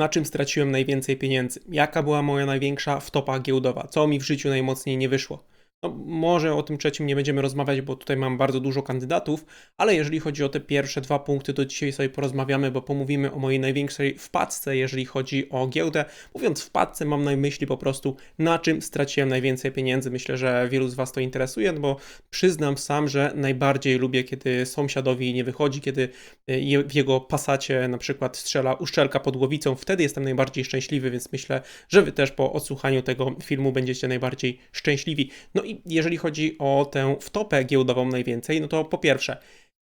Na czym straciłem najwięcej pieniędzy? Jaka była moja największa wtopa giełdowa? Co mi w życiu najmocniej nie wyszło? No, może o tym trzecim nie będziemy rozmawiać, bo tutaj mam bardzo dużo kandydatów, ale jeżeli chodzi o te pierwsze dwa punkty, to dzisiaj sobie porozmawiamy, bo pomówimy o mojej największej wpadce, jeżeli chodzi o giełdę. Mówiąc wpadce, mam na myśli po prostu, na czym straciłem najwięcej pieniędzy. Myślę, że wielu z Was to interesuje, no bo przyznam sam, że najbardziej lubię, kiedy sąsiadowi nie wychodzi, kiedy e, w jego pasacie na przykład strzela uszczelka pod głowicą. Wtedy jestem najbardziej szczęśliwy, więc myślę, że Wy też po odsłuchaniu tego filmu będziecie najbardziej szczęśliwi. No i jeżeli chodzi o tę wtopę giełdową najwięcej, no to po pierwsze,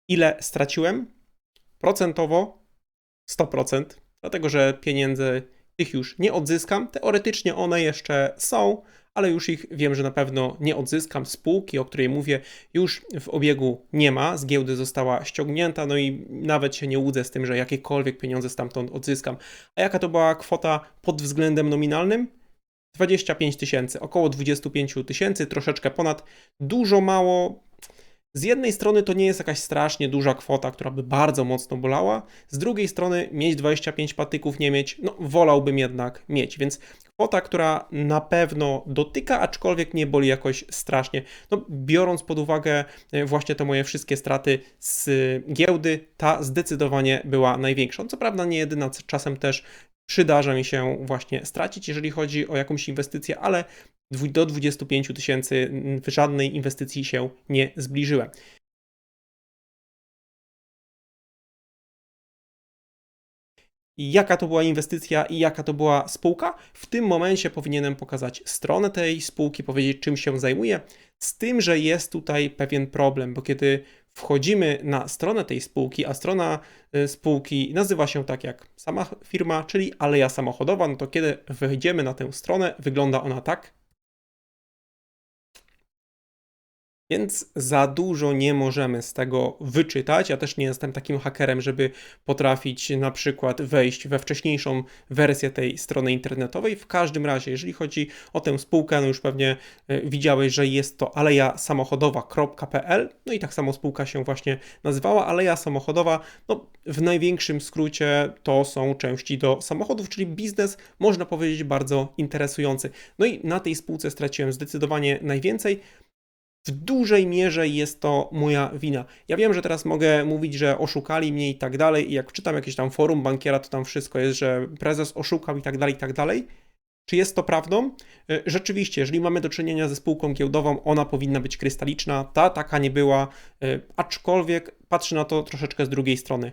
ile straciłem? Procentowo 100%, dlatego że pieniędzy tych już nie odzyskam. Teoretycznie one jeszcze są, ale już ich wiem, że na pewno nie odzyskam. Spółki, o której mówię, już w obiegu nie ma, z giełdy została ściągnięta, no i nawet się nie łudzę z tym, że jakiekolwiek pieniądze stamtąd odzyskam. A jaka to była kwota pod względem nominalnym? 25 tysięcy, około 25 tysięcy, troszeczkę ponad, dużo mało. Z jednej strony to nie jest jakaś strasznie duża kwota, która by bardzo mocno bolała, z drugiej strony mieć 25 patyków, nie mieć, no wolałbym jednak mieć, więc kwota, która na pewno dotyka, aczkolwiek nie boli jakoś strasznie. No, biorąc pod uwagę e, właśnie te moje wszystkie straty z giełdy, ta zdecydowanie była największa. Co prawda nie jedyna, czasem też przydarza mi się właśnie stracić, jeżeli chodzi o jakąś inwestycję, ale do 25 tysięcy w żadnej inwestycji się nie zbliżyłem. jaka to była inwestycja i jaka to była spółka. W tym momencie powinienem pokazać stronę tej spółki, powiedzieć czym się zajmuje, z tym, że jest tutaj pewien problem, bo kiedy wchodzimy na stronę tej spółki, a strona y, spółki nazywa się tak jak sama firma, czyli Aleja Samochodowa, no to kiedy wejdziemy na tę stronę, wygląda ona tak. Więc za dużo nie możemy z tego wyczytać. Ja też nie jestem takim hakerem, żeby potrafić na przykład wejść we wcześniejszą wersję tej strony internetowej. W każdym razie, jeżeli chodzi o tę spółkę, no już pewnie e, widziałeś, że jest to aleja samochodowa.pl. No i tak samo spółka się właśnie nazywała. Aleja samochodowa, no w największym skrócie to są części do samochodów, czyli biznes, można powiedzieć, bardzo interesujący. No i na tej spółce straciłem zdecydowanie najwięcej w dużej mierze jest to moja wina. Ja wiem, że teraz mogę mówić, że oszukali mnie i tak dalej, i jak czytam jakieś tam forum bankiera, to tam wszystko jest, że prezes oszukał i tak dalej, i tak dalej. Czy jest to prawdą? E, rzeczywiście, jeżeli mamy do czynienia ze spółką giełdową, ona powinna być krystaliczna. Ta taka nie była, e, aczkolwiek patrzy na to troszeczkę z drugiej strony.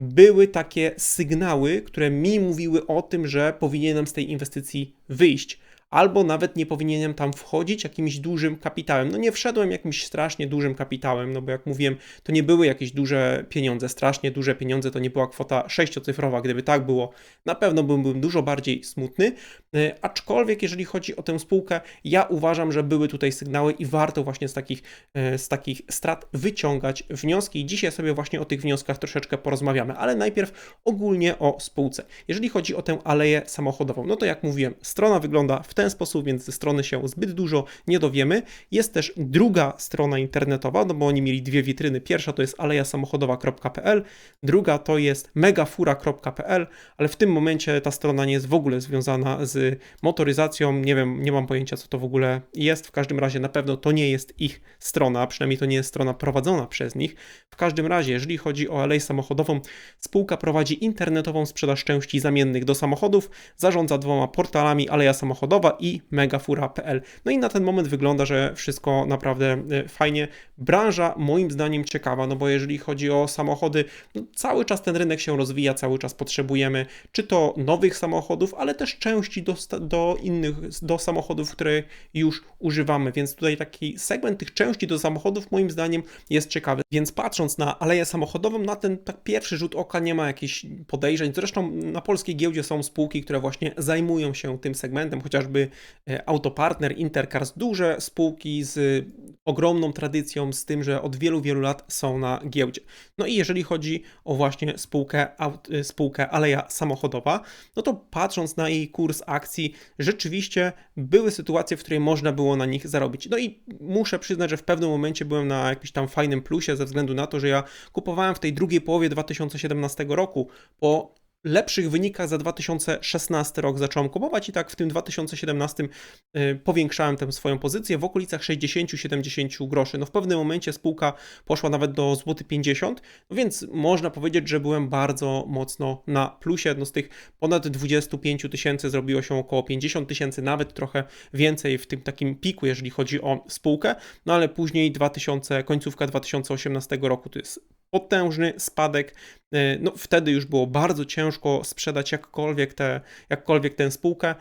Były takie sygnały, które mi mówiły o tym, że powinienem z tej inwestycji wyjść albo nawet nie powinienem tam wchodzić jakimś dużym kapitałem. No nie wszedłem jakimś strasznie dużym kapitałem, no bo jak mówiłem, to nie były jakieś duże pieniądze, strasznie duże pieniądze, to nie była kwota sześciocyfrowa. Gdyby tak było, na pewno byłbym dużo bardziej smutny. E, aczkolwiek, jeżeli chodzi o tę spółkę, ja uważam, że były tutaj sygnały i warto właśnie z takich, e, z takich strat wyciągać wnioski. I dzisiaj sobie właśnie o tych wnioskach troszeczkę porozmawiamy, ale najpierw ogólnie o spółce. Jeżeli chodzi o tę aleję samochodową, no to jak mówiłem, strona wygląda w ten sposób, więc ze strony się zbyt dużo nie dowiemy. Jest też druga strona internetowa, no bo oni mieli dwie witryny. Pierwsza to jest alejasamochodowa.pl, druga to jest megafura.pl, ale w tym momencie ta strona nie jest w ogóle związana z motoryzacją. Nie wiem, nie mam pojęcia, co to w ogóle jest. W każdym razie na pewno to nie jest ich strona, przynajmniej to nie jest strona prowadzona przez nich. W każdym razie, jeżeli chodzi o alej samochodową, spółka prowadzi internetową sprzedaż części zamiennych do samochodów, zarządza dwoma portalami Aleja Samochodowa i megafura.pl. No i na ten moment wygląda, że wszystko naprawdę e, fajnie. Branża moim zdaniem ciekawa, no bo jeżeli chodzi o samochody, no cały czas ten rynek się rozwija, cały czas potrzebujemy czy to nowych samochodów, ale też części do, do innych, do samochodów, które już używamy, więc tutaj taki segment tych części do samochodów moim zdaniem jest ciekawy. Więc patrząc na aleję samochodową, na ten tak pierwszy rzut oka nie ma jakichś podejrzeń. Zresztą na polskiej giełdzie są spółki, które właśnie zajmują się tym segmentem, chociażby chociażby e, Autopartner, Intercars, duże spółki z ogromną tradycją, z tym, że od wielu, wielu lat są na giełdzie. No i jeżeli chodzi o właśnie spółkę, e, spółkę Aleja Samochodowa, no to patrząc na jej kurs akcji, rzeczywiście były sytuacje, w której można było na nich zarobić. No i muszę przyznać, że w pewnym momencie byłem na jakimś tam fajnym plusie ze względu na to, że ja kupowałem w tej drugiej połowie 2017 roku po lepszych wynikach za 2016 rok zacząłem kupować i tak w tym 2017 y, powiększałem tę swoją pozycję w okolicach 60-70 groszy. No w pewnym momencie spółka poszła nawet do złoty 50, no więc można powiedzieć, że byłem bardzo mocno na plusie. No z tych ponad 25 tysięcy zrobiło się około 50 tysięcy, nawet trochę więcej w tym takim piku, jeżeli chodzi o spółkę, no ale później 2000, końcówka 2018 roku to jest potężny spadek. E, no, wtedy już było bardzo ciężko sprzedać jakkolwiek, te, jakkolwiek tę spółkę.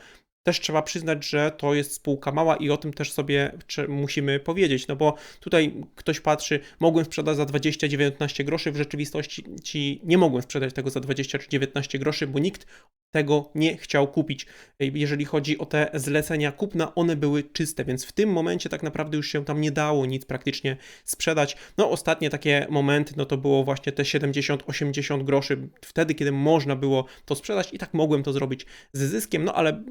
Też trzeba przyznać, że to jest spółka mała i o tym też sobie musimy powiedzieć, no bo tutaj ktoś patrzy, mogłem sprzedać za 20-19 groszy, w rzeczywistości ci nie mogłem sprzedać tego za 20 czy 19 groszy, bo nikt tego nie chciał kupić. Jeżeli chodzi o te zlecenia kupna, one były czyste, więc w tym momencie tak naprawdę już się tam nie dało nic praktycznie sprzedać. No ostatnie takie momenty, no to było właśnie te 70-80 groszy, wtedy kiedy można było to sprzedać i tak mogłem to zrobić z zyskiem, no ale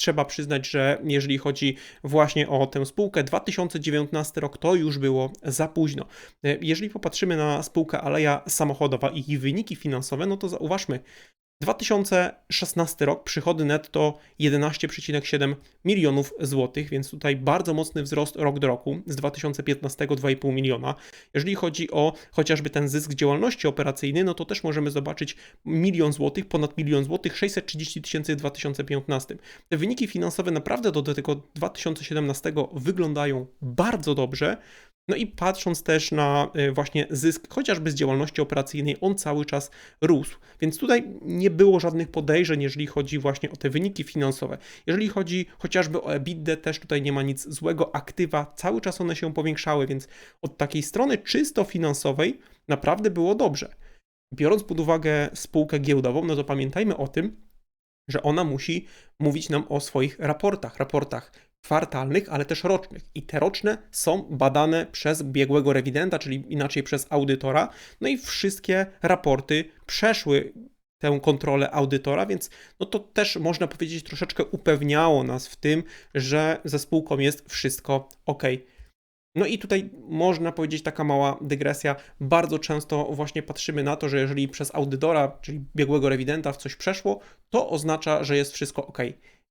trzeba przyznać, że jeżeli chodzi właśnie o tę spółkę, 2019 rok to już było za późno. Jeżeli popatrzymy na spółkę Aleja Samochodowa i jej wyniki finansowe, no to zauważmy, 2016 rok, przychody netto 11,7 milionów złotych, więc tutaj bardzo mocny wzrost rok do roku, z 2015 2,5 miliona. Jeżeli chodzi o chociażby ten zysk działalności operacyjnej, no to też możemy zobaczyć milion złotych, ponad milion złotych, 630 tysięcy w 2015. Te wyniki finansowe naprawdę do tego 2017 wyglądają bardzo dobrze, no i patrząc też na y, właśnie zysk, chociażby z działalności operacyjnej, on cały czas rósł. Więc tutaj nie było żadnych podejrzeń, jeżeli chodzi właśnie o te wyniki finansowe. Jeżeli chodzi chociażby o EBITDA, też tutaj nie ma nic złego. Aktywa cały czas one się powiększały, więc od takiej strony czysto finansowej naprawdę było dobrze. Biorąc pod uwagę spółkę giełdową, no to pamiętajmy o tym, że ona musi mówić nam o swoich raportach, raportach kwartalnych, ale też rocznych. I te roczne są badane przez biegłego rewidenta, czyli inaczej przez audytora. No i wszystkie raporty przeszły tę kontrolę audytora, więc no to też można powiedzieć troszeczkę upewniało nas w tym, że ze spółką jest wszystko ok. No i tutaj można powiedzieć taka mała dygresja. Bardzo często właśnie patrzymy na to, że jeżeli przez audytora, czyli biegłego rewidenta w coś przeszło, to oznacza, że jest wszystko ok.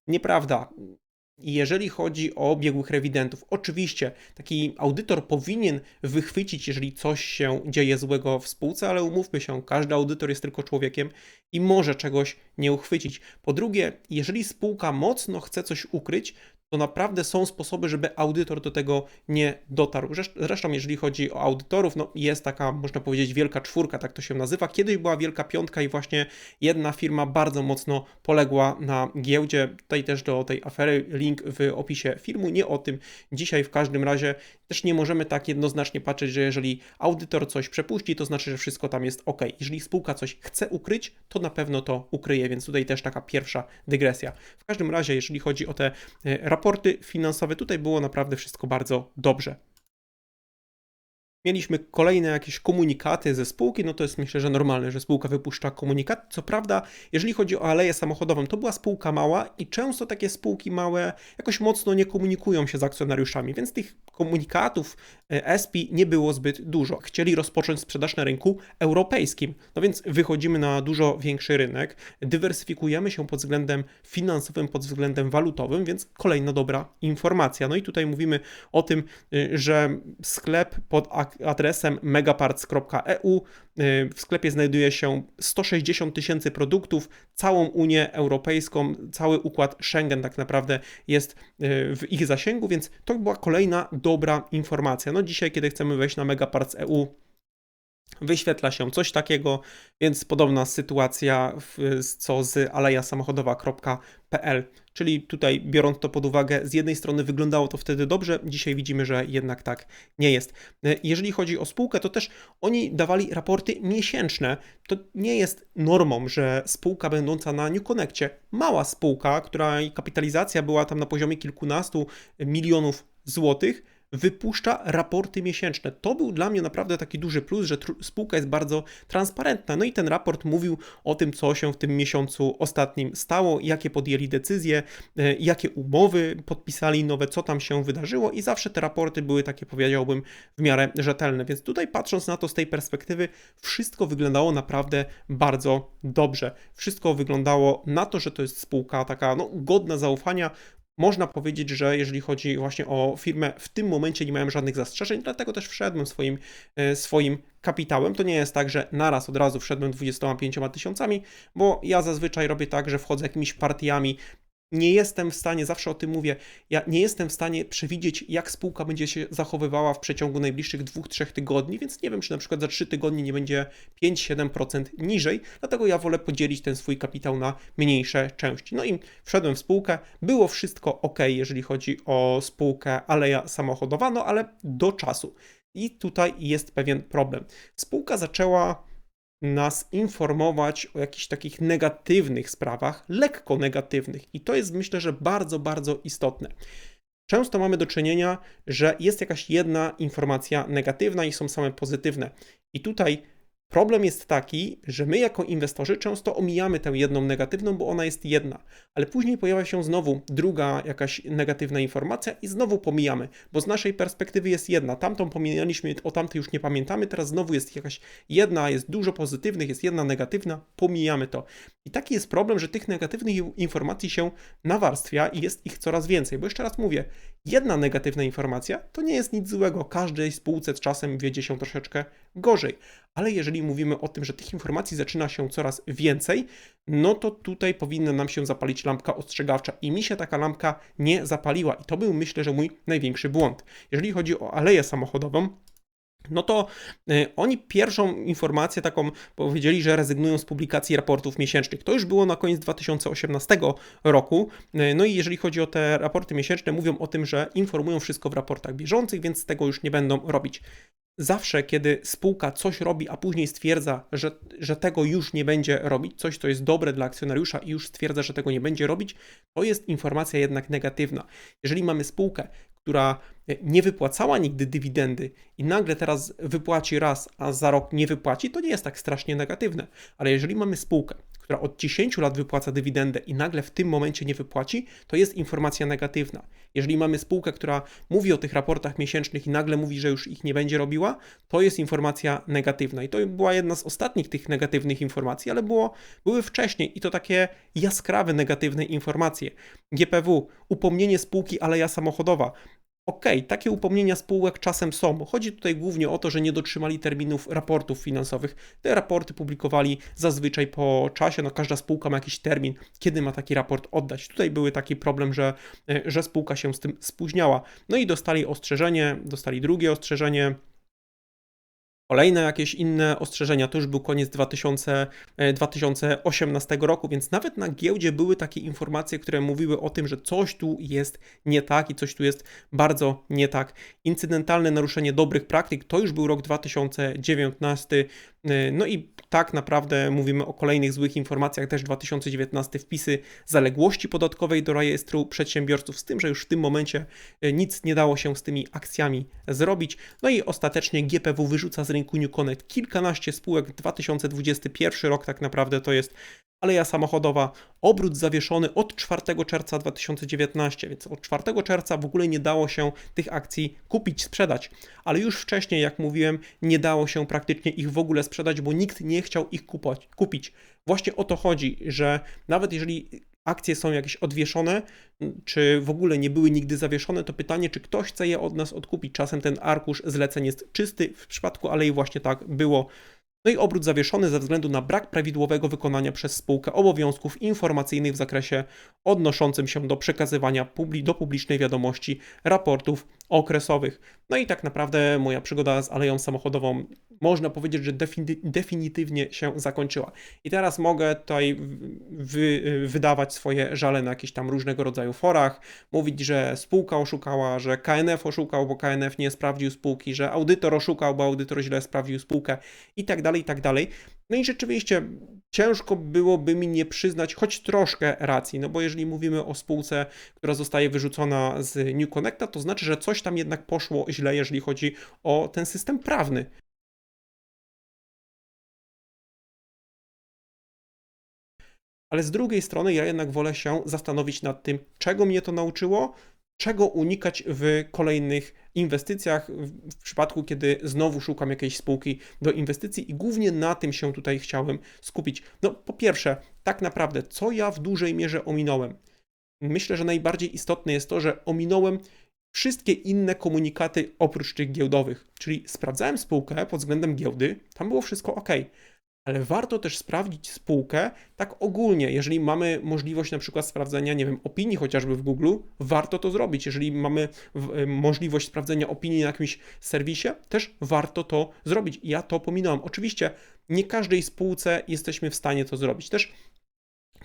Nieprawda. Jeżeli chodzi o biegłych rewidentów, oczywiście taki audytor powinien wychwycić, jeżeli coś się dzieje złego w spółce, ale umówmy się, każdy audytor jest tylko człowiekiem i może czegoś nie uchwycić. Po drugie, jeżeli spółka mocno chce coś ukryć, to naprawdę są sposoby, żeby audytor do tego nie dotarł. Zresztą, jeżeli chodzi o audytorów, no jest taka, można powiedzieć, wielka czwórka, tak to się nazywa. Kiedyś była wielka piątka i właśnie jedna firma bardzo mocno poległa na giełdzie. Tutaj też do tej afery link w opisie filmu. Nie o tym dzisiaj w każdym razie. Też nie możemy tak jednoznacznie patrzeć, że jeżeli audytor coś przepuści, to znaczy, że wszystko tam jest ok. Jeżeli spółka coś chce ukryć, to na pewno to ukryje, więc tutaj też taka pierwsza dygresja. W każdym razie, jeżeli chodzi o te raporty, raporty finansowe. Tutaj było naprawdę wszystko bardzo dobrze. Mieliśmy kolejne jakieś komunikaty ze spółki, no to jest myślę, że normalne, że spółka wypuszcza komunikat. Co prawda, jeżeli chodzi o aleję samochodową, to była spółka mała i często takie spółki małe jakoś mocno nie komunikują się z akcjonariuszami, więc tych komunikatów SP e, nie było zbyt dużo. Chcieli rozpocząć sprzedaż na rynku europejskim, no więc wychodzimy na dużo większy rynek, dywersyfikujemy się pod względem finansowym, pod względem walutowym, więc kolejna dobra informacja. No i tutaj mówimy o tym, y, że sklep pod adresem megaparts.eu y, w sklepie znajduje się 160 tysięcy produktów, całą Unię Europejską, cały układ Schengen tak naprawdę jest y, w ich zasięgu, więc to była kolejna dobra informacja. No dzisiaj, kiedy chcemy wejść na Megaparts EU, wyświetla się coś takiego, więc podobna sytuacja w, co z alejasamochodowa.pl. Czyli tutaj, biorąc to pod uwagę, z jednej strony wyglądało to wtedy dobrze, dzisiaj widzimy, że jednak tak nie jest. Jeżeli chodzi o spółkę, to też oni dawali raporty miesięczne. To nie jest normą, że spółka będąca na New Connectie, mała spółka, której kapitalizacja była tam na poziomie kilkunastu milionów złotych, wypuszcza raporty miesięczne. To był dla mnie naprawdę taki duży plus, że spółka jest bardzo transparentna. No i ten raport mówił o tym, co się w tym miesiącu ostatnim stało, jakie podjęli decyzje, e, jakie umowy podpisali nowe, co tam się wydarzyło i zawsze te raporty były takie, powiedziałbym, w miarę rzetelne. Więc tutaj patrząc na to z tej perspektywy, wszystko wyglądało naprawdę bardzo dobrze. Wszystko wyglądało na to, że to jest spółka taka no, godna zaufania. Można powiedzieć, że jeżeli chodzi właśnie o firmę, w tym momencie nie miałem żadnych zastrzeżeń, dlatego też wszedłem swoim, e, swoim kapitałem. To nie jest tak, że naraz od razu wszedłem 25 tysiącami, bo ja zazwyczaj robię tak, że wchodzę jakimiś partiami nie jestem w stanie, zawsze o tym mówię, ja nie jestem w stanie przewidzieć, jak spółka będzie się zachowywała w przeciągu najbliższych dwóch, trzech tygodni, więc nie wiem, czy na przykład za trzy tygodnie nie będzie 5-7% niżej, dlatego ja wolę podzielić ten swój kapitał na mniejsze części. No i wszedłem w spółkę, było wszystko ok, jeżeli chodzi o spółkę Aleja Samochodowa, no ale do czasu. I tutaj jest pewien problem. Spółka zaczęła nas informować o jakichś takich negatywnych sprawach, lekko negatywnych. I to jest myślę, że bardzo, bardzo istotne. Często mamy do czynienia, że jest jakaś jedna informacja negatywna i są same pozytywne. I tutaj Problem jest taki, że my jako inwestorzy często omijamy tę jedną negatywną, bo ona jest jedna, ale później pojawia się znowu druga jakaś negatywna informacja i znowu pomijamy, bo z naszej perspektywy jest jedna. Tamtą pomijaliśmy, o tamtej już nie pamiętamy, teraz znowu jest jakaś jedna, jest dużo pozytywnych, jest jedna negatywna, pomijamy to. I taki jest problem, że tych negatywnych informacji się nawarstwia i jest ich coraz więcej, bo jeszcze raz mówię, jedna negatywna informacja to nie jest nic złego, każdej spółce czasem wiedzie się troszeczkę gorzej, ale jeżeli mówimy o tym, że tych informacji zaczyna się coraz więcej, no to tutaj powinna nam się zapalić lampka ostrzegawcza. I mi się taka lampka nie zapaliła. I to był myślę, że mój największy błąd. Jeżeli chodzi o aleję samochodową, no to y, oni pierwszą informację taką powiedzieli, że rezygnują z publikacji raportów miesięcznych. To już było na koniec 2018 roku. Y, no i jeżeli chodzi o te raporty miesięczne, mówią o tym, że informują wszystko w raportach bieżących, więc tego już nie będą robić. Zawsze, kiedy spółka coś robi, a później stwierdza, że, że tego już nie będzie robić, coś, co jest dobre dla akcjonariusza i już stwierdza, że tego nie będzie robić, to jest informacja jednak negatywna. Jeżeli mamy spółkę, która nie wypłacała nigdy dywidendy i nagle teraz wypłaci raz, a za rok nie wypłaci, to nie jest tak strasznie negatywne. Ale jeżeli mamy spółkę, która od 10 lat wypłaca dywidendę i nagle w tym momencie nie wypłaci, to jest informacja negatywna. Jeżeli mamy spółkę, która mówi o tych raportach miesięcznych i nagle mówi, że już ich nie będzie robiła, to jest informacja negatywna. I to była jedna z ostatnich tych negatywnych informacji, ale było, były wcześniej i to takie jaskrawe negatywne informacje. GPW, upomnienie spółki Aleja Samochodowa. Okej, okay, takie upomnienia spółek czasem są. Chodzi tutaj głównie o to, że nie dotrzymali terminów raportów finansowych. Te raporty publikowali zazwyczaj po czasie, no każda spółka ma jakiś termin, kiedy ma taki raport oddać. Tutaj były taki problem, że, e, że spółka się z tym spóźniała. No i dostali ostrzeżenie, dostali drugie ostrzeżenie, Kolejne jakieś inne ostrzeżenia, to już był koniec 2000, 2018 e, roku, więc nawet na giełdzie były takie informacje, które mówiły o tym, że coś tu jest nie tak i coś tu jest bardzo nie tak. Incydentalne naruszenie dobrych praktyk to już był rok 2019, e, no i tak naprawdę mówimy o kolejnych złych informacjach, też 2019 wpisy zaległości podatkowej do rejestru przedsiębiorców, z tym, że już w tym momencie e, nic nie dało się z tymi akcjami zrobić. No i ostatecznie GPW wyrzuca z rynku New Connect kilkanaście spółek. 2021 rok tak naprawdę to jest aleja samochodowa, obrót zawieszony od 4 czerwca 2019, więc od 4 czerwca w ogóle nie dało się tych akcji kupić, sprzedać, ale już wcześniej, jak mówiłem, nie dało się praktycznie ich w ogóle sprzedać, bo nikt nie chciał ich kupić. Właśnie o to chodzi, że nawet jeżeli akcje są jakieś odwieszone, czy w ogóle nie były nigdy zawieszone, to pytanie, czy ktoś chce je od nas odkupić. Czasem ten arkusz zleceń jest czysty, w przypadku Alei właśnie tak było. No i obrót zawieszony ze względu na brak prawidłowego wykonania przez spółkę obowiązków informacyjnych w zakresie odnoszącym się do przekazywania publi do publicznej wiadomości raportów okresowych. No i tak naprawdę moja przygoda z aleją samochodową można powiedzieć, że definitywnie się zakończyła. I teraz mogę tutaj wy, wydawać swoje żale na jakieś tam różnego rodzaju forach, mówić, że spółka oszukała, że KNF oszukał, bo KNF nie sprawdził spółki, że audytor oszukał, bo audytor źle sprawdził spółkę i tak dalej, i tak dalej. No i rzeczywiście ciężko byłoby mi nie przyznać choć troszkę racji, no bo jeżeli mówimy o spółce, która zostaje wyrzucona z New Connecta, to znaczy, że coś tam jednak poszło źle, jeżeli chodzi o ten system prawny. Ale z drugiej strony ja jednak wolę się zastanowić nad tym, czego mnie to nauczyło, czego unikać w kolejnych inwestycjach, w przypadku, kiedy znowu szukam jakiejś spółki do inwestycji i głównie na tym się tutaj chciałem skupić. No, po pierwsze, tak naprawdę, co ja w dużej mierze ominąłem? Myślę, że najbardziej istotne jest to, że ominąłem wszystkie inne komunikaty oprócz tych giełdowych. Czyli sprawdzałem spółkę pod względem giełdy, tam było wszystko ok. Ale warto też sprawdzić spółkę tak ogólnie. Jeżeli mamy możliwość na przykład sprawdzenia, nie wiem, opinii chociażby w Google, warto to zrobić. Jeżeli mamy y, możliwość sprawdzenia opinii na jakimś serwisie, też warto to zrobić. Ja to pominąłem. Oczywiście nie każdej spółce jesteśmy w stanie to zrobić. Też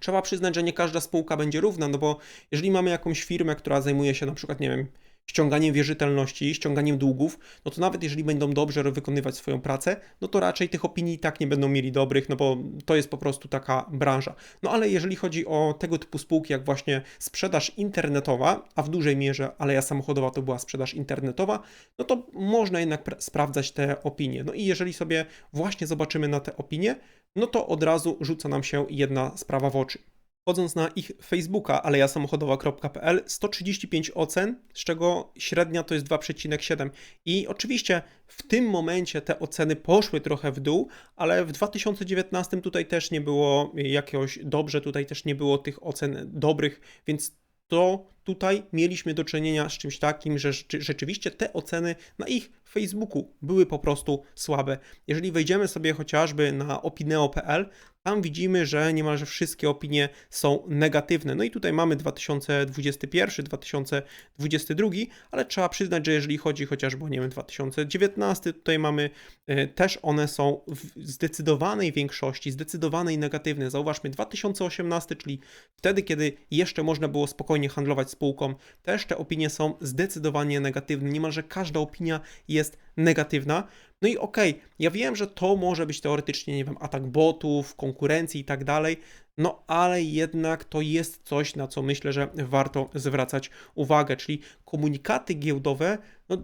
trzeba przyznać, że nie każda spółka będzie równa, no bo jeżeli mamy jakąś firmę, która zajmuje się na przykład, nie wiem, ściąganiem wierzytelności, ściąganiem długów, no to nawet jeżeli będą dobrze wykonywać swoją pracę, no to raczej tych opinii i tak nie będą mieli dobrych, no bo to jest po prostu taka branża. No ale jeżeli chodzi o tego typu spółki, jak właśnie sprzedaż internetowa, a w dużej mierze aleja samochodowa to była sprzedaż internetowa, no to można jednak pra- sprawdzać te opinie. No i jeżeli sobie właśnie zobaczymy na te opinie, no to od razu rzuca nam się jedna sprawa w oczy. Wchodząc na ich Facebooka alejasamochodowa.pl 135 ocen, z czego średnia to jest 2,7. I oczywiście w tym momencie te oceny poszły trochę w dół, ale w 2019 tutaj też nie było jakiegoś dobrze, tutaj też nie było tych ocen dobrych, więc to tutaj mieliśmy do czynienia z czymś takim, że rzeczy- rzeczywiście te oceny na ich Facebooku były po prostu słabe. Jeżeli wejdziemy sobie chociażby na opineo.pl, tam widzimy, że niemalże wszystkie opinie są negatywne. No i tutaj mamy 2021, 2022, ale trzeba przyznać, że jeżeli chodzi chociażby o, nie wiem, 2019, tutaj mamy e, też one są w zdecydowanej większości, zdecydowanej negatywne. Zauważmy 2018, czyli wtedy, kiedy jeszcze można było spokojnie handlować spółką, też te opinie są zdecydowanie negatywne. Niemalże każda opinia jest negatywna. No i okej, ja wiem, że to może być teoretycznie, nie wiem, atak botów, konkurencji i tak dalej, no ale jednak to jest coś, na co myślę, że warto zwracać uwagę, czyli komunikaty giełdowe no,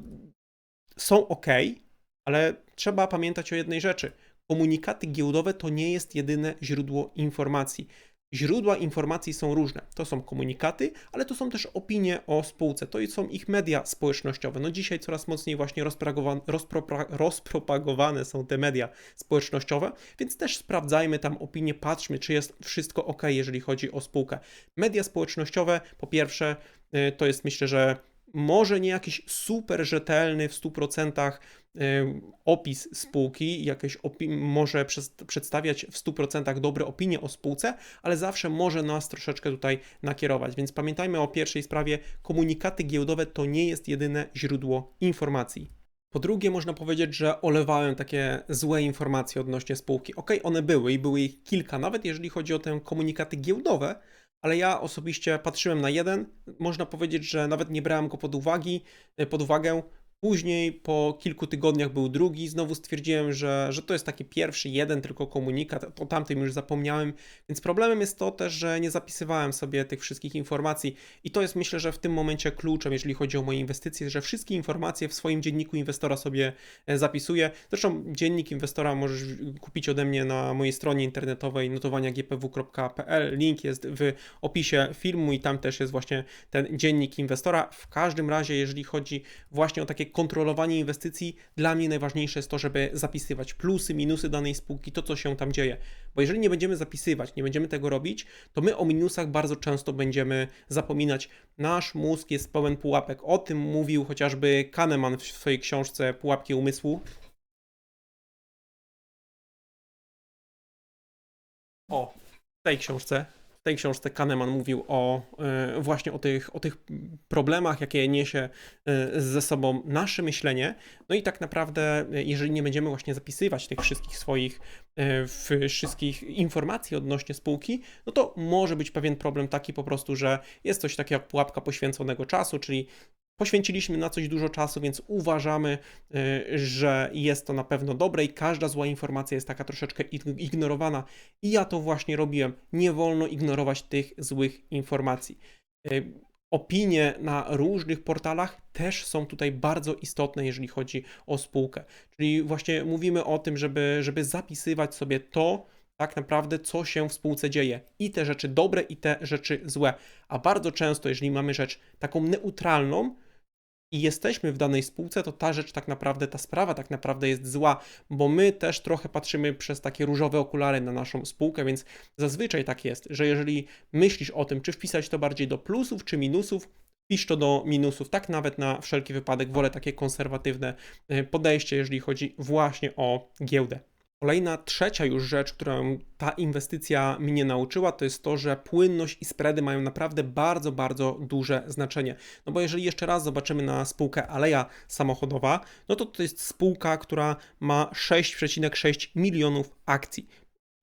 są ok, ale trzeba pamiętać o jednej rzeczy. Komunikaty giełdowe to nie jest jedyne źródło informacji. Źródła informacji są różne. To są komunikaty, ale to są też opinie o spółce. To są ich media społecznościowe. No dzisiaj coraz mocniej właśnie rozpropagowane, są te media społecznościowe, więc też sprawdzajmy tam opinie, patrzmy, czy jest wszystko ok, jeżeli chodzi o spółkę. Media społecznościowe, po pierwsze, y, to jest myślę, że może nie jakiś super rzetelny w 100% y, opis spółki, jakieś może przedstawiać w 100% dobre opinie o spółce, ale zawsze może nas troszeczkę tutaj nakierować. Więc pamiętajmy o pierwszej sprawie: komunikaty giełdowe to nie jest jedyne źródło informacji. Po drugie, można powiedzieć, że olewałem takie złe informacje odnośnie spółki. Ok, one były i były ich kilka, nawet jeżeli chodzi o te komunikaty giełdowe, ale ja osobiście patrzyłem na jeden. Można powiedzieć, że nawet nie brałem go pod uwagi, pod uwagę. Później po kilku tygodniach był drugi, znowu stwierdziłem, że, że to jest taki pierwszy, jeden tylko komunikat, o tamtym już zapomniałem, więc problemem jest to też, że nie zapisywałem sobie tych wszystkich informacji. I to jest myślę, że w tym momencie kluczem, jeżeli chodzi o moje inwestycje, że wszystkie informacje w swoim dzienniku inwestora sobie e, zapisuję. Zresztą dziennik inwestora możesz kupić ode mnie na mojej stronie internetowej notowaniagpw.pl, link jest w opisie filmu i tam też jest właśnie ten dziennik inwestora. W każdym razie, jeżeli chodzi właśnie o takie kontrolowanie inwestycji, dla mnie najważniejsze jest to, żeby zapisywać plusy, minusy danej spółki, to co się tam dzieje. Bo jeżeli nie będziemy zapisywać, nie będziemy tego robić, to my o minusach bardzo często będziemy zapominać. Nasz mózg jest pełen pułapek. O tym mówił chociażby Kahneman w swojej książce Pułapki umysłu. O, w tej książce, w tej książce Kahneman mówił o e, właśnie o tych, o tych problemach, jakie niesie e, ze sobą nasze myślenie. No i tak naprawdę, e, jeżeli nie będziemy właśnie zapisywać tych wszystkich swoich wszystkich informacji odnośnie spółki, no to może być pewien problem taki po prostu, że jest coś takiego jak pułapka poświęconego czasu, czyli Poświęciliśmy na coś dużo czasu, więc uważamy, y, że jest to na pewno dobre i każda zła informacja jest taka troszeczkę ig- ignorowana. I ja to właśnie robiłem. Nie wolno ignorować tych złych informacji. Y, Opinie na różnych portalach też są tutaj bardzo istotne, jeżeli chodzi o spółkę. Czyli właśnie mówimy o tym, żeby, żeby zapisywać sobie to, tak naprawdę, co się w spółce dzieje. I te rzeczy dobre, i te rzeczy złe. A bardzo często, jeżeli mamy rzecz taką neutralną, i jesteśmy w danej spółce, to ta rzecz tak naprawdę, ta sprawa tak naprawdę jest zła, bo my też trochę patrzymy przez takie różowe okulary na naszą spółkę, więc zazwyczaj tak jest, że jeżeli myślisz o tym, czy wpisać to bardziej do plusów, czy minusów, pisz to do minusów. Tak nawet na wszelki wypadek wolę takie konserwatywne e, podejście, jeżeli chodzi właśnie o giełdę. Kolejna, trzecia już rzecz, którą ta inwestycja mnie nauczyła, to jest to, że płynność i spready mają naprawdę bardzo, bardzo duże znaczenie. No bo jeżeli jeszcze raz zobaczymy na spółkę Aleja Samochodowa, no to to jest spółka, która ma 6,6 milionów akcji.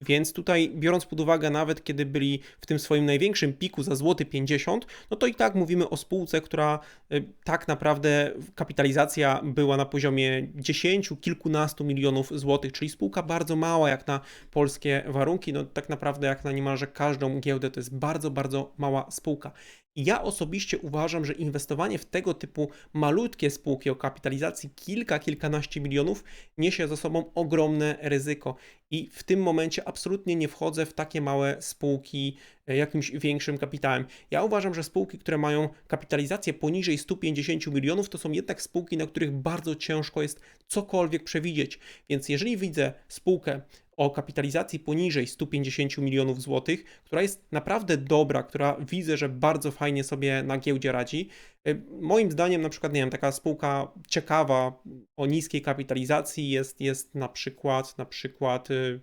Więc tutaj, biorąc pod uwagę, nawet kiedy byli w tym swoim największym piku za złoty 50, no to i tak mówimy o spółce, która y, tak naprawdę kapitalizacja była na poziomie 10, kilkunastu milionów złotych, czyli spółka bardzo mała jak na polskie warunki. No tak naprawdę jak na niemalże każdą giełdę to jest bardzo, bardzo mała spółka. Ja osobiście uważam, że inwestowanie w tego typu malutkie spółki o kapitalizacji kilka, kilkanaście milionów niesie za sobą ogromne ryzyko. I w tym momencie absolutnie nie wchodzę w takie małe spółki e, jakimś większym kapitałem. Ja uważam, że spółki, które mają kapitalizację poniżej 150 milionów, to są jednak spółki, na których bardzo ciężko jest cokolwiek przewidzieć. Więc jeżeli widzę spółkę o kapitalizacji poniżej 150 milionów złotych, która jest naprawdę dobra, która widzę, że bardzo fajnie sobie na giełdzie radzi. Y, Moim zdaniem, na przykład, nie wiem, taka spółka ciekawa o niskiej kapitalizacji jest, jest na przykład, na przykład, y,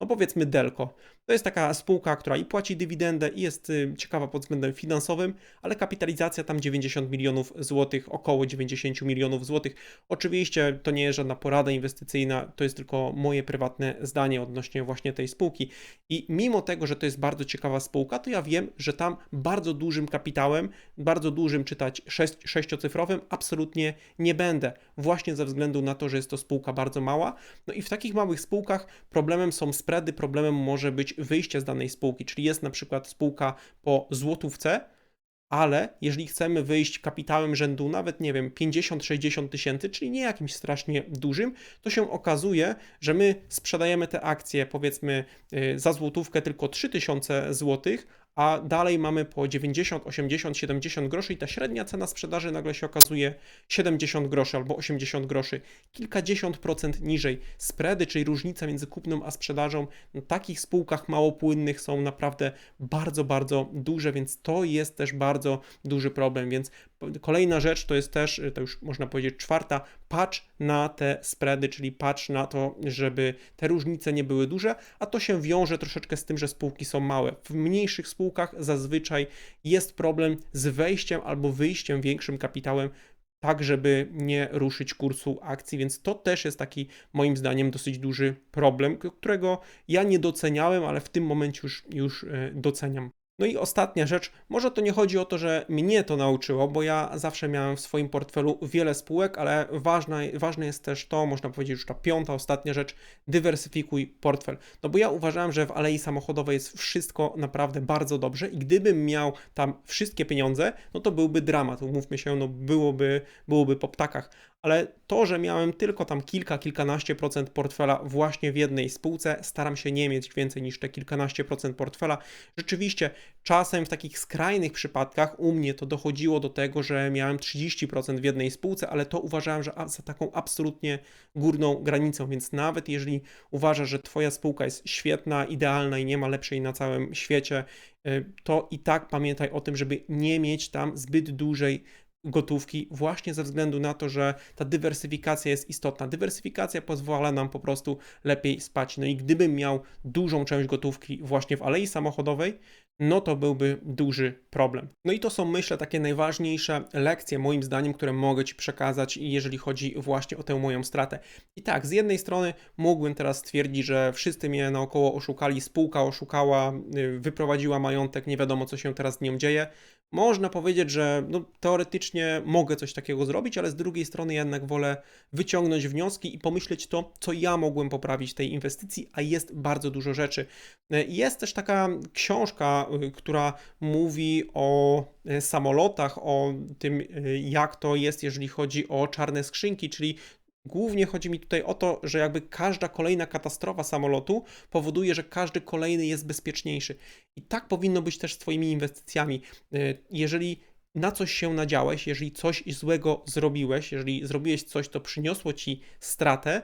no powiedzmy Delco. To jest taka spółka, która i płaci dywidendę, i jest y, ciekawa pod względem finansowym, ale kapitalizacja tam 90 milionów złotych, około 90 milionów złotych. Oczywiście to nie jest żadna porada inwestycyjna, to jest tylko moje prywatne zdanie odnośnie właśnie tej spółki. I mimo tego, że to jest bardzo ciekawa spółka, to ja wiem, że tam bardzo dużym kapitałem, bardzo dużym, czytać sześć, sześciocyfrowym, absolutnie nie będę. Właśnie ze względu na to, że jest to spółka bardzo mała. No i w takich małych spółkach problemem są spready, problemem może być wyjście z danej spółki, czyli jest na przykład spółka po złotówce, ale jeżeli chcemy wyjść kapitałem rzędu nawet, nie wiem, 50-60 tysięcy, czyli nie jakimś strasznie dużym, to się okazuje, że my sprzedajemy te akcje powiedzmy y, za złotówkę tylko 3000 złotych, a dalej mamy po 90, 80, 70 groszy i ta średnia cena sprzedaży nagle się okazuje 70 groszy albo 80 groszy, kilkadziesiąt procent niżej. Spready, czyli różnica między kupną a sprzedażą na takich spółkach małopłynnych są naprawdę bardzo, bardzo duże, więc to jest też bardzo duży problem, więc kolejna rzecz to jest też, to już można powiedzieć czwarta, patrz na te spready, czyli patrz na to, żeby te różnice nie były duże, a to się wiąże troszeczkę z tym, że spółki są małe. W mniejszych spółkach zazwyczaj jest problem z wejściem albo wyjściem większym kapitałem tak, żeby nie ruszyć kursu akcji, więc to też jest taki moim zdaniem dosyć duży problem, którego ja nie doceniałem, ale w tym momencie już, już e, doceniam. No i ostatnia rzecz, może to nie chodzi o to, że mnie to nauczyło, bo ja zawsze miałem w swoim portfelu wiele spółek, ale ważna, ważne jest też to, można powiedzieć już ta piąta, ostatnia rzecz, dywersyfikuj portfel. No bo ja uważałem, że w alei samochodowej jest wszystko naprawdę bardzo dobrze i gdybym miał tam wszystkie pieniądze, no to byłby dramat, umówmy się, no byłoby, byłoby po ptakach. Ale to, że miałem tylko tam kilka, kilkanaście procent portfela właśnie w jednej spółce, staram się nie mieć więcej niż te kilkanaście procent portfela. Rzeczywiście, czasem w takich skrajnych przypadkach u mnie to dochodziło do tego, że miałem 30% w jednej spółce, ale to uważałem że za taką absolutnie górną granicą, więc nawet jeżeli uważasz, że Twoja spółka jest świetna, idealna i nie ma lepszej na całym świecie, y, to i tak pamiętaj o tym, żeby nie mieć tam zbyt dużej gotówki, właśnie ze względu na to, że ta dywersyfikacja jest istotna. Dywersyfikacja pozwala nam po prostu lepiej spać. No i gdybym miał dużą część gotówki właśnie w alei samochodowej, no to byłby duży problem. No i to są, myślę, takie najważniejsze lekcje, moim zdaniem, które mogę Ci przekazać, jeżeli chodzi właśnie o tę moją stratę. I tak, z jednej strony mógłbym teraz stwierdzić, że wszyscy mnie naokoło oszukali, spółka oszukała, y, wyprowadziła majątek, nie wiadomo, co się teraz z nią dzieje. Można powiedzieć, że no, teoretycznie mogę coś takiego zrobić, ale z drugiej strony jednak wolę wyciągnąć wnioski i pomyśleć to, co ja mogłem poprawić tej inwestycji, a jest bardzo dużo rzeczy. Y, Jest też taka książka, y, która mówi o y, samolotach, o tym, jak to jest, jeżeli chodzi o czarne skrzynki, czyli Głównie chodzi mi tutaj o to, że jakby każda kolejna katastrofa samolotu powoduje, że każdy kolejny jest bezpieczniejszy. I tak powinno być też z Twoimi inwestycjami. Y, Jeżeli na coś się nadziałeś, jeżeli coś złego zrobiłeś, jeżeli zrobiłeś coś, co przyniosło Ci stratę,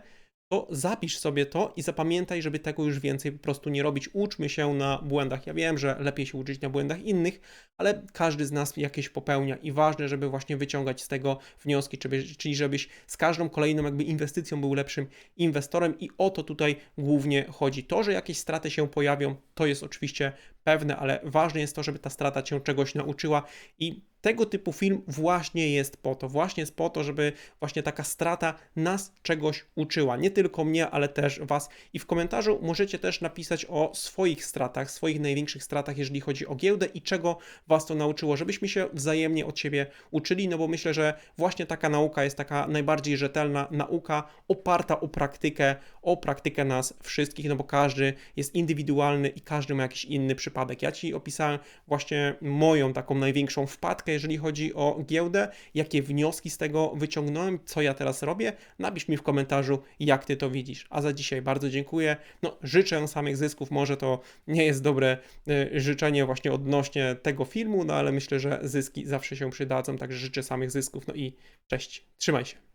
to zapisz sobie to i zapamiętaj, żeby tego już więcej po prostu nie robić. Uczmy się na błędach. Ja wiem, że lepiej się uczyć na błędach innych, ale każdy z nas jakieś popełnia i ważne, żeby właśnie wyciągać z tego wnioski, czyli- żebyś z każdą kolejną jakby inwestycją był lepszym inwestorem i o to tutaj głównie chodzi. To, że jakieś straty się pojawią, to jest oczywiście pewne, ale ważne jest to, żeby ta strata cię czegoś nauczyła i tego typu film właśnie jest po to, właśnie jest po to, żeby właśnie taka strata nas czegoś uczyła. Nie tylko mnie, ale też Was. I w komentarzu możecie też napisać o swoich stratach, swoich największych stratach, jeżeli chodzi o giełdę i czego Was to nauczyło, żebyśmy się wzajemnie od siebie uczyli, no bo myślę, że właśnie taka nauka jest taka najbardziej rzetelna nauka, oparta o praktykę, o praktykę nas wszystkich, no bo każdy jest indywidualny i każdy ma jakiś inny przypadek. Ja Ci opisałem właśnie moją taką największą wpadkę, jeżeli chodzi o giełdę, jakie wnioski z tego wyciągnąłem, co ja teraz robię. Napisz mi w komentarzu, jak Ty to widzisz. A za dzisiaj bardzo dziękuję. No, życzę samych zysków. Może to nie jest dobre y, życzenie właśnie odnośnie tego filmu, no ale myślę, że zyski zawsze się przydadzą, także życzę samych zysków. No i cześć, trzymaj się.